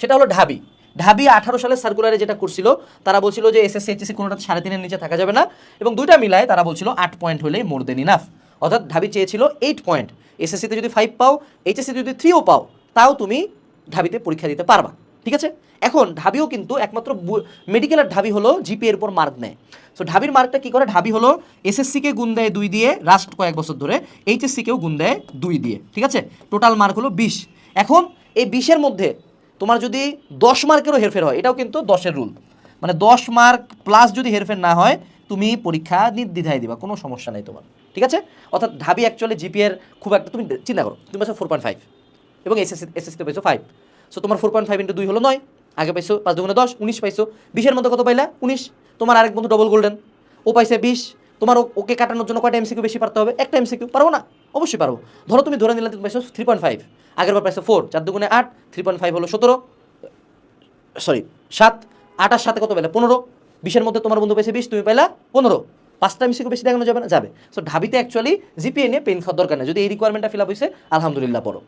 সেটা হলো ঢাবি। ঢাবি আঠারো সালের সার্কুলারে যেটা করছিল, তারা বলছিল যে এসএসসি এইচএসসি কোনোটা সাড়ে তিনের নিচে থাকা যাবে না এবং দুইটা মিলায় তারা বলছিল আট পয়েন্ট হলেই মোর দেন ইনাফ অর্থাৎ ঢাবি চেয়েছিল এইট পয়েন্ট এসএসসিতে যদি ফাইভ পাও এইচএসসিতে যদি থ্রিও পাও, তাও তুমি ঢাবিতে পরীক্ষা দিতে পারবা। ঠিক আছে? এখন ঢাবিও কিন্তু একমাত্র মেডিকেলের ঢাবি হলো জিপি এর উপর মার্ক নেয়। সো ঢাবির মার্কটা কি করে? ঢাবি হলো এসএসসিকে গুণ দেয় দুই দিয়ে লাস্ট কয়েক বছর ধরে এইচএসসিকেও গুণ দেয় দুই দিয়ে। ঠিক আছে? টোটাল মার্ক হলো বিশ। এখন এই বিশের মধ্যে তোমার যদি দশ মার্কেরও হেরফের হয়, এটাও কিন্তু দশের রুল মানে দশ মার্ক প্লাস যদি হেরফের না হয়, তুমি পরীক্ষা নির্দ্বিধায় দিবা, কোনো সমস্যা নেই তোমার। ঠিক আছে? অর্থাৎ ঢাবি অ্যাকচুয়ালি জিপিএর খুব একটা, তুমি চিন্তা করো, তুমি পাচ্ছ ফোর পয়েন্ট ফাইভ এবং এসএসসি এসএসসিতে পাইছো ফাইভ সো তোমার ফোর পয়েন্ট ফাইভ ইন্টু দুই হলো নয়, আগে পাইছো পাঁচ দুগুণে দশ, উনিশ পাইছো, বিশের মধ্যে কত পাইলা? উনিশ। তোমার আরেক বন্ধু ডবল গোল্ডেন ও পাইছে বিশ। তোমার ওকে কাটানোর জন্য কয়টা এমসিকিউ বেশি পারতে হবে? একটা এমসিকিউ পারব না? অবশ্যই পারব। ধরো তুমি ধরে নিলে তুমি পাইছো থ্রি পয়েন্ট ফাইভ আগের বার পাইছো ফোর চার দুগুণে আট থ্রি পয়েন্ট ফাইভ হলো সতেরো। সরি সাত, আটার সাথে কত পেলে? পনেরো। বিশের মধ্যে তোমার বন্ধু পেয়েছে বিশ, তুমি পেলা পনেরো। পাঁচটা মিশিকে বেশি দেখানো যাবে না? যাবে। সো ঢাবিতে অ্যাকচুয়ালি জিপিএ নিয়ে পেন খাওয়ার দরকার নেই। যদি এই রিকোয়ারমেন্টটা ফিল আপ হয়েছে আলহামদুলিল্লাহ, পড়ো।